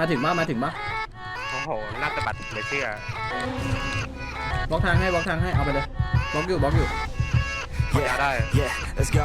มาถึงบ้ามาถึงบ้าโอ้โหน่าจะบัดเหลยเชื่อบล็อกทางให้บล็อกทางให้เอาไปเลยบล็อกอยู่บล็อกอยู่ยาได้ Yeah, let's go.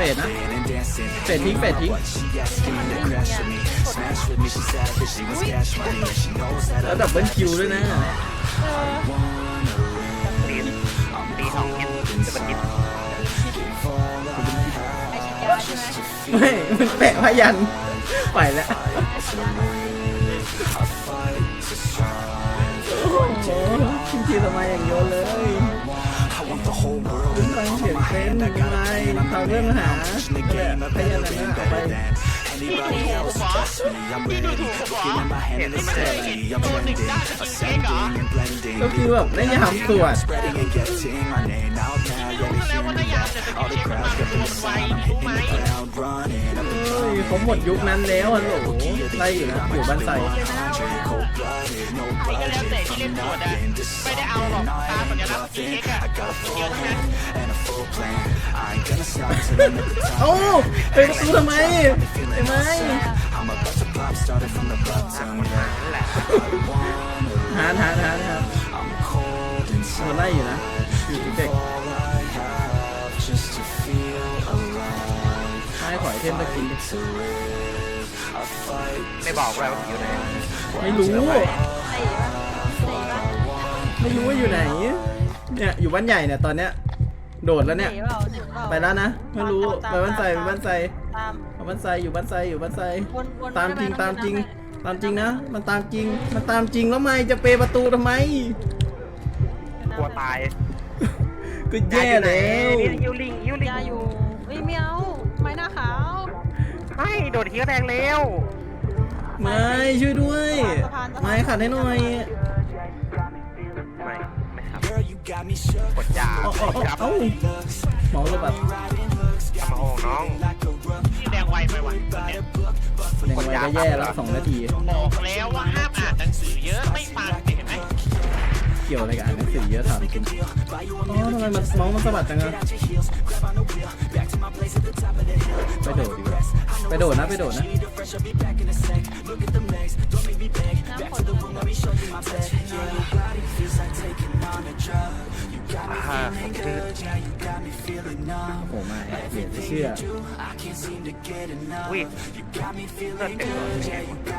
เฟดนะเฟดทิ้งเฟดทิ้งแล้วดับเบิ้ลคิวด้วยนะไม่มันแปะพยัน ไปแล้วโอ้โหชิมทีทำไมอย่างโยนเลย ฟังเสียงเต้นไงตามเรื่องหาแบบพี่งต่ไปก็นึกินค้กเหรอก็คือแบบได้ยามตรวจรู้แล้วว่าได้ยามจะเป็นเค้กมันมาดูไว้รู้ไหม ขาหมดยุคนั้นแล้วอะโหไล่อยู่นะอยู่บ้านใส่ก็แล้วแต่ที่เล่นตัวนะไม่ได้เอาหรอกตาสัญลักษณ์ที่เอ็กซ์ะเยอะนั้โอ้ไปกูทำไมทำไมหาหาหาหานโดไล่อยู่นะอยู่เด็ก ให้ขอยเทมตะกินดิ To live, I fight ไม่บอกเลยว่าอยู่ไหนไม่รู้ไอ้ปะไอ้ปะไม่รู้ว่าอยู่ไหน เนี่ยอยู่บ้านใหญ่เนี่ยตอนเนี้ย โดดแล้วเนี่ยไอ้เปล่าหนึ่งเปล่าไปแล้วนะ ไม่รู้ ไปบ้านไซไปบ้านไซตามไปบ้านไซอยู่บ้านไซอยู่บ้านไซ วนวนตามจริงไปตามจริงไปตามจริงนะ มันตามจริง มันตามจริงแล้วไม่จะเปย์ประตูทำไม กลัวตายก็แย่แล้วนี่ยู ดดทีก็แรงเร็วไม่ช่วยด้วยสะพานสะพานไม่ขัดให้หน่อยไม่ไม่ครับ Girl, you got me shook. กดยาเอ้าเอ้าเอ้าจับเอ้าหมอระบาดกลับมาโอ่งน้องที่แดงไวไปว่ะเนี่ยยังไงก็แย่แล้วสองนาทีบอกแล้วว่าห้ามอ่านหนังสือเยอะไม่ฟังเห็นไหมเกี่ยวอะไรกับอ่านหนังสือเยอะถามจริงอ๋อทำไมมันมองมันสะบัดจังอะไปโดดดีกว่าไปโดดนะไปโดดนะน้ำฝนตกอ่าผมชื่อโอ้ไม่เดี๋ยวจะเชื่ออุ้ยเลือดเต็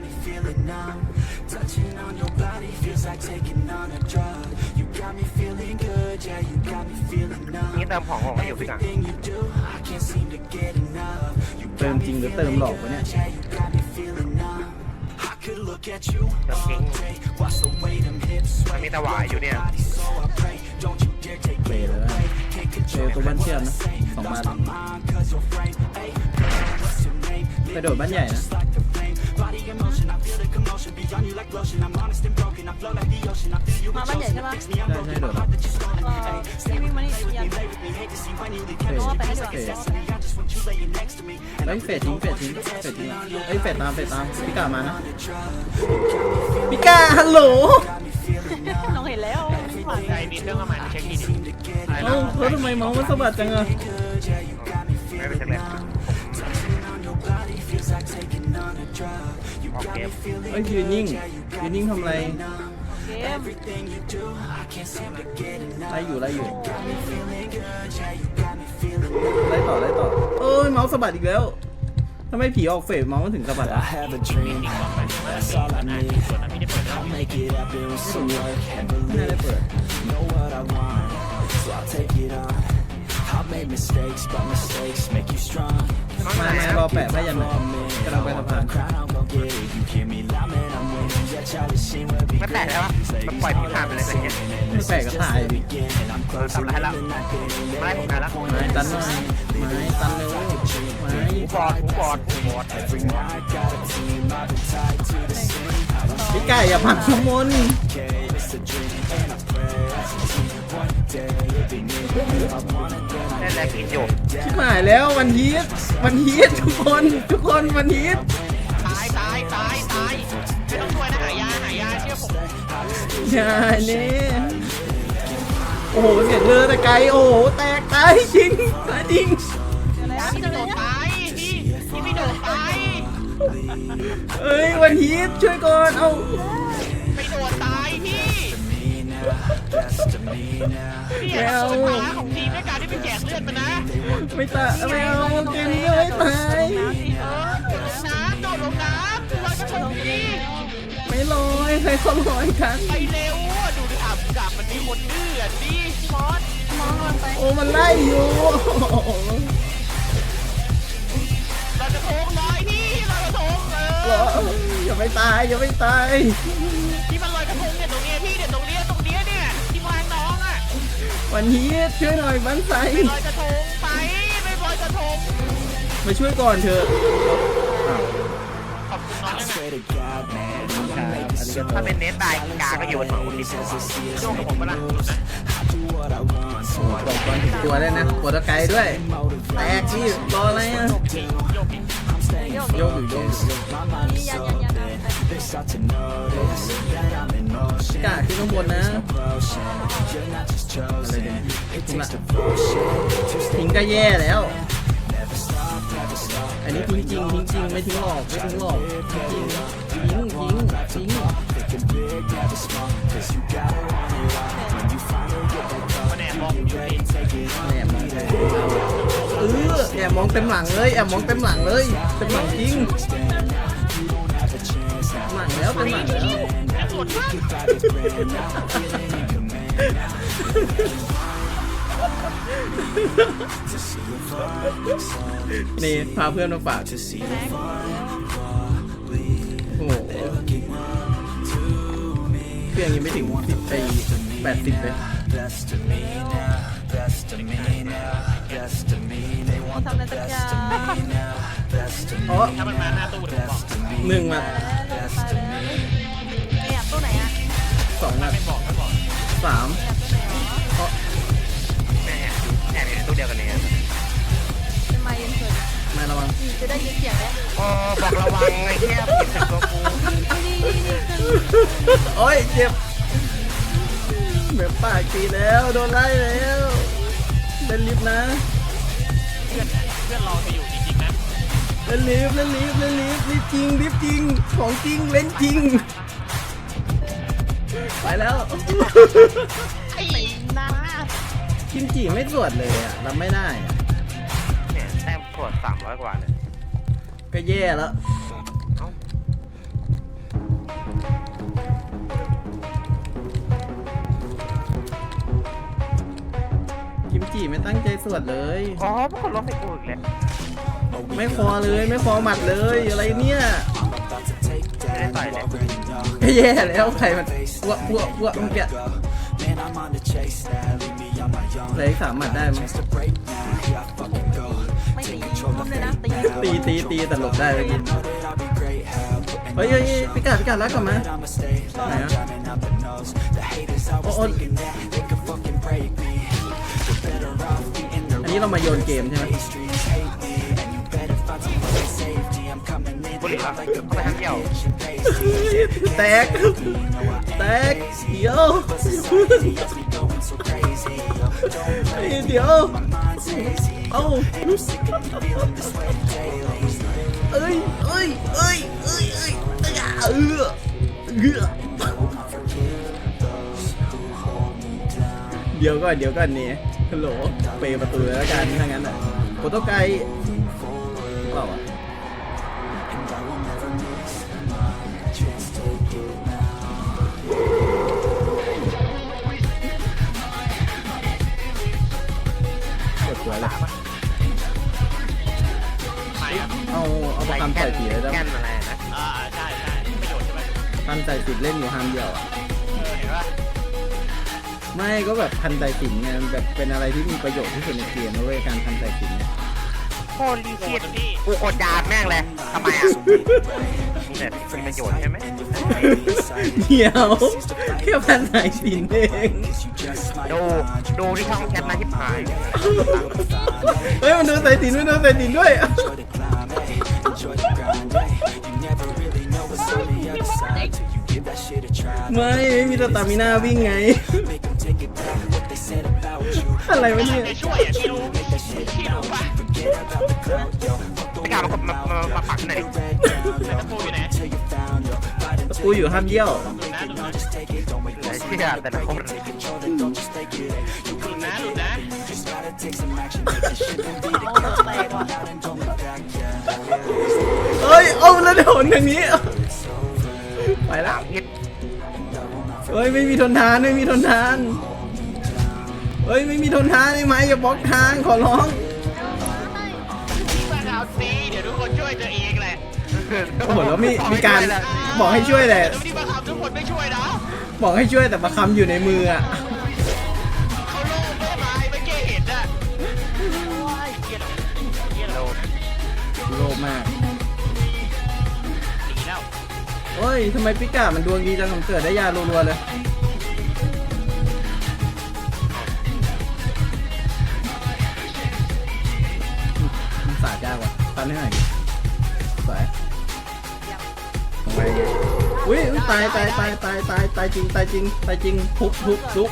ม ตัวนี่เติมของของอยู่พี่กังเติมจริงหรือเติมหลอกวะเนี่ยเติมจริงมันมีตะหวายอยู่เนี่ยเปย์เลยนะเปย์ตัวบ้านเชื่อมนะสองบ้าน ไปโดดบ้านใหญ่นะ มาบ้านใหญ่ใช่ปะใช่ใช่โดดนะเออพี่วิ่งมานี่ยันเฟดเพราะว่าไปให้ดีกว่าเฟดเฮ้ยเฟดทิ้งเฟดทิ้งเฟดทิ้งเฮ้ยเฟดตามเฟดตามพี่กามานะพี่กาฮัลโหลน้องเห็นแล้วผ่านใจมีเครื่องประมาณเช็คดีดิอะไรเอ้านะแล้วทำไมเมาส์มันสะบัดจังอะไม่เป็นไร ออกเกมเอ้ยยืนนิ่งยืนนิ่งทำอะไรเกมไล่อยู่ไล่อยู่ไล่ต่อไล่ต่อเอ้ยเมาส์สะบัดอีกแล้วทำไมผีออกเฟดเมาส์มันถึงสะบัด I อะ have a dream. That's all I need. ส่วนนั้นไม่ได้เปิด I've made mistakes, but mistakes make you strong. มามารอแปะพยันหน่อยกำลังไปสะพาน Crowd, I'm gon' get it. You hear me loud, man, I'm winning. Yeah, Charlie Sheen will be ไม่แปลกแล้วมันปล่อยพี่ผ่านไปเลยอะไรเงี้ยไม่แปลกก็ถ่ายดิ beginning. I'm close to Tao lại lắm. living like it ain't ไม่ผมได้แล้วไม้ตันหน่อยไม้ตันเร็วไม้หูบอดหูบอดหูบอด Every night, got a team, I've been tied to the ไก่อย่าผลักชุมมน นั่นแหละกินอยู่ชิบหายแล้ววันฮีทวันฮีททุกคนทุกคนวันฮีทตายตายตายตายไม่ต้องช่วยนะหายาหายาเชื่อผมอย่าเนี่ยโอ้โหเสียงเรือแต่ไกลโอ้โหแตกตายจริงตายจริงอะไรพี่จะไม่เลโดยดตายพี่พี่ไม่โดดตายเอ้ยวันฮีทช่วยก่อนเอา พี่ยสุดท้ายของทีมด้วยการที่ไปแจกเลือดมันนะไม่ตายไม่เอาเกมนี้ไม่ตายเออน้ำโดดลงน้ำลอยกระทงพี่ไม่ลอยใครเขาลอยกันไปเร็วอะดูดิอับกับมันมีคนดื้ออะดิมอสมองลงไปโอ้มันไล่อยู่ลอยกระทงลอยพี่ลอยกระทงเอเหรออ อย่าไม่ตายอย่าไม่ตาย วันฮีทช่วยหน่อยบ้านใสไปลอยกระทงไปไปลอยกระทงมาช่วยก่อนเถอะขอบคุณน้องด้วยนะถ้าเป็นเนสตายกาก็อยู่บนหัวคุณดิโยกกับผมปะล่ะหลุดนะบอกก่อนถึงตัวได้นะปวดตะไกลด้วยแตกพี่รออะไรอะโยกพี่โยกโยกอยู่โยก กาขึ้นข้างบนนะอะไรเนี่ยทิ้งก็แย่แล้วอันนี้ทิ้งจริงทิ้งจริงไม่ทิ้งหลอกไม่ทิ้งหลอกทิ้งจริงทิ้งทิ้งทิ้งแนบมองอยู่ดิแอบมองเออแอบมองเต็มหลังเลยแอบมองเต็มหลังเลยเต็มหลังจริง หลังแล้วเต็มหลังแล้วแอบสวนข้างนี่พาเพื่อนมาฝากโอ้โหเครื่องยังไม่ถึงสิบไอแปดสิบเลยมองทำอะไรสักอย่างอ๋อถ้ามันมาหน้าตู้เดี๋ยวผมบอกหนึ่งมาแอบ ตัวไหนอะสองมาไม่บอกไม่บอกสามแอบตัวไหนอ๋อแม่แอบอยู่ในตู้เดียวกันเนี่ยเป็นไมค์เฉยมาระวังๆจะได้ยินเสียงได้โอ้บอกระวังไอ้เหี้ยผิดเป็นตัวกูนี่นี่นี่คือโอ้ยเจ็บแบบปากตีแล้วโดนไล่แล้วเล่นลิฟต์นะเพื่อนเพื่อนรอจะอยู่จริงๆนะเล่นลิฟต์เล่นลิฟต์เล่นลิฟต์ลิฟต์จริงลิฟต์จริงของจริงเล่นจริง ไปแล้ว ไอ้หน้ากิมจิไม่ตรวจเลยอะรับไม่ได้อะเนี่ยแต้มกดสามร้อยกว่าเนี่ยก็แย่แล้ว เอ้ากิมจิไม่ตั้งใจสวดเลย อ๋อพวกคนล้มให้กูอีกแล้วไม่คอเลยไม่คอหมัดเลยอะไรเนี่ย ไม่ได้ต่อยเลยก็แย่แล้วใครมันอ้วกอ้วกอ้วกเมื่อกี้เหลยสามหมัดได้มั้งไม่ตีมุมเลยนะตีตีตีตีแต่หลบได้เมื่อกี้เฮ้ยเฮ้ยเฮ้ยพิกัดพิกัดแล้วกลับมาไหนอะโอ้โอ้อันนี้เรามาโยนเกมใช่ไหม บุหรี่ครับเข้าไปทางเดียวแตก แตก เดี๋ยวเฮ้ยเดี๋ยว เอ้าเอ้ยเอ้ยเอ้ยเอ้ยเอ้ยเออเออเดี๋ยวก่อนเดี๋ยวก่อนนี่ฮัลโหลเปประตูแล้วกันถ้างั้นอะโฟโต้ไกด์เปล่าวะ ส่สิบเล่นอยู่ห้ามเดียวอะเออเห็นป่ะไม่ก็แบบพันใส่สินไงมันแบบเป็นอะไรที่มีประโยชน์ที่สุดในเกมนะเว้ยการพันใส่สินเนี่ยโคตรลีโหเกียดนะพี่กูกดยาแม่งเลยทำไมอะเน็ตมีประโยชน์ใช่ไหมเดี๋ยวแค่พันสายสินเองดูดูที่ช่องแชทนะที่หายเฮ้ยมันดูสายสินมันดูสายสินด้วย ไม่ไม่มีสตามิน่าวิ่งไง อะไรวะเนี่ยจะช่วยอะที่รู้ที่รู้ป่ะไม่กล้ามามามามาปักหน่อยดิแต่ตะปูอยู่ไหนกูอยู่ห้ามเยี่ยวหลุดนะหลุดนะไอ้เชี่ยแต่ละคนหลุดนะหลุดนะเอาแตกว่ะเฮ้ยเอาแล้วโดนอย่างนี้ ไปแล้สาวมฮิตเฮ้ยไม่มีทนทานไม่มีทนทานเฮ้ยไม่มีทนทานไอ้ไม้อย่าบล็อกทางขอร้องที่มาเอาซีเดี๋ยวทุกคนช่วยตัวเองแหละโอ้โหแล้วมีมีการบอกให้ช่วยแต่แล้วที่มาขับทุกคนไม่ช่วยนะบอกให้ช่วยแต่ประคำอยู่ในมืออะเขาโล่งไม่มาไม่เกเห็นอะว้ายเกียร์เกียร์โลเราโลภมาก เฮ้ยทำไมปิก้ามันดวงดีจังผมเกิดได้ยารัวๆเลย มันสาดยากว่ะตันให้หน่อยดิสวยไปอุ้ยอุ๊ยตายตายตายตายตายตายจริงตายจริงตายจริงทุบทุบทุบ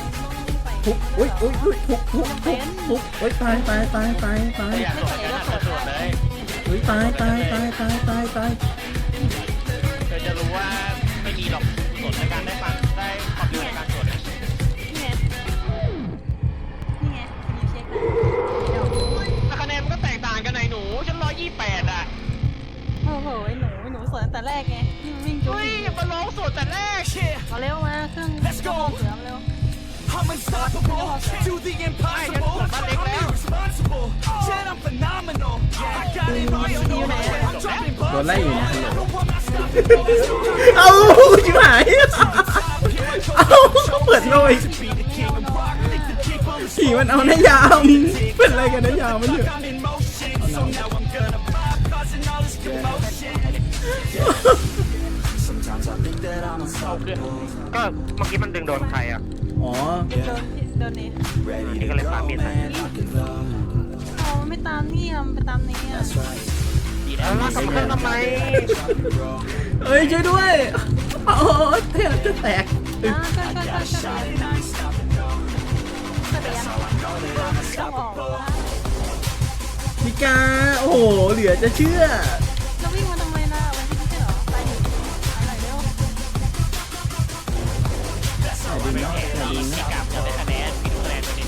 ทุบอุ้ยอุ้ยอุ้ยทุบทุบทุบทุบอุ้ยตายตายตายตายตายอยากสวดกันนะสวดเลยอุ้ยตายตายตายตายตายตาย ฉันร้อยยี่แปดอะโอ้โหไอ้หนูไอ้หนูสวนตั้งแต่แรกไงนี่มันวิ่งจุ๊เฮ้ยมาร้องสวดแต่แรกมาเร็วมาเครื่องเสือมาเร็ว I'm unstoppable, do the impossible. I'm irresponsible, yet I'm phenomenal. I got it all, you know that. I'm dropping โดนไล่อยู่นะ bombs. I know I'm not เอ้าชิบหายเอ้าเปิดโลย be the king of rock. Think the keep on ผีมันเอานายาม เป็นอะไรกันนายามมันเถอะ I'm in ก็เมื่อกี้มันดึงโดนใครอะอ๋อโดนโดนนี่นี่ก็เลยปามีดใส่เอามันไม่ตามนี่อะมันไปตามนี้อะแล้วลากกลับมาเครื่องทำไมเอ้ยช่วยด้วย โอ้เทจะแตกอ่าก็ก็ก็ก็ก็ไปยังต้องออกแล้วพิกาโอ้โห เหลือจะเชื่อแล้ววิ่งมาทำไมล่ะวันที่ไม่ใช่เหรอ ไปดิอะไรเร็วไม่แพ้ที่ที่กลับจะได้คะแนนพี่ดูคะแนนตัวนี้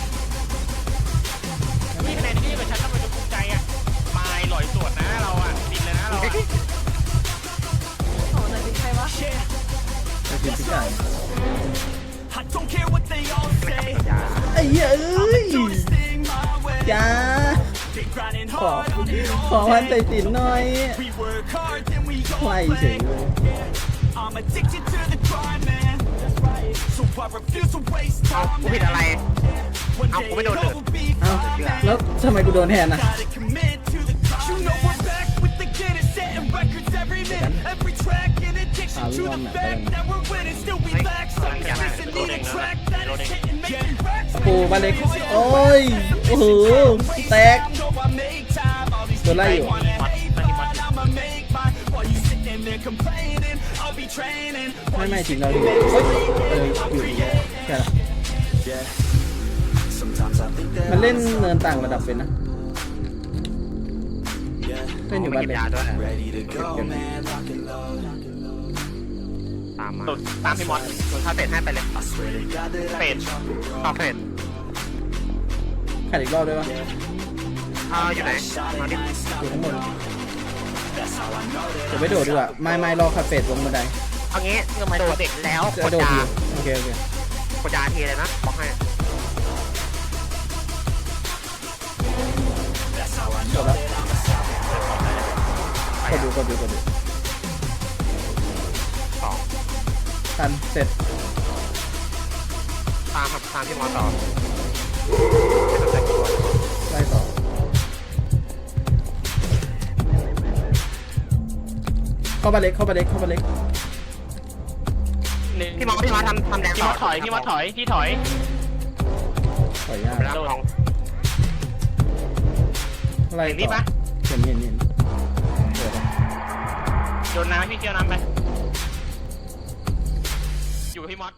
นี่คะแนนที่กับฉันทำไมจะภูมิใจอะไม่หลอยสวดนะเราอะดินเลยนะเราอะโอ้แต่ดิใครวะจะเป็นพิกา I don't care what they all say. ไอ้เหี้ยเอ้ย Do this thing my way. จ้า Keep grinding ขอ hard. ขอวันใส่ตินหน่อย We work hard, then we ไขว้ all เฉ play. ยเลย I'm addicted to the grind, man. So I refuse to waste เอา time. กูผิดอะไร One I'll day come in on it it. will be เอ้าแล้วทำไมกูโดนแทนนะ Gotta commit to the grind. You know we're back with the Guinness, setting records every minute, every track. In addiction to the fact that we're winning, still we lack. Some listen need a track that is hitting, making racks. ปูบาเล็กโอ้ย โอ้โห แตก นไล่อยู่ wanna hate, but I'ma make mine. While you sitting there complaining, I'll be training. ไม่ไม่ถึงเราดิเฮ้ยเอออยู่แค่ละ Sometimes I think that มันเล่นเนินต่างระดับเป็นนะ yeah, เล่นอยู่ไม่บ้านกินเล็กยาด้วย ready to go, man. Lock and load. ตามมาสวดตามพี่มอสถ้าเสร็จให้ไปเลย I swear to God that I เป็ดต่อเสร็จขัดอีกรอบได้ปะ อ่าอยู่ไหนมาดิอยู่ข้างบนเดี๋ยวไปโดดดีกว่าไม่ไม่รอคาเฟ่ลงบันไดเอางี้โดดเด็กแล้วจะกดโดดยาทีโอเคโอเคกดยาทีเลยนะบอกให้จบแล้วกดดูกดดูกดดูสองทันเสร็จตามครับตามที่หมอต่อไล่ต่อ เข้าบ้านเล็กเข้าบ้านเล็กเข้าบ้านเล็กหนึ่งพี่มอสพี่มอสทำทำแดงพี่มอสถอยพี่มอสถอยพี่ถอยขออนุญาตโดนอะไรเห็นนี่ต่อปะเห็นเห็นเห็นเดี๋ยวนะโดนน้ำให้พี่เกียวน้ำไปอยู่กับพี่มอส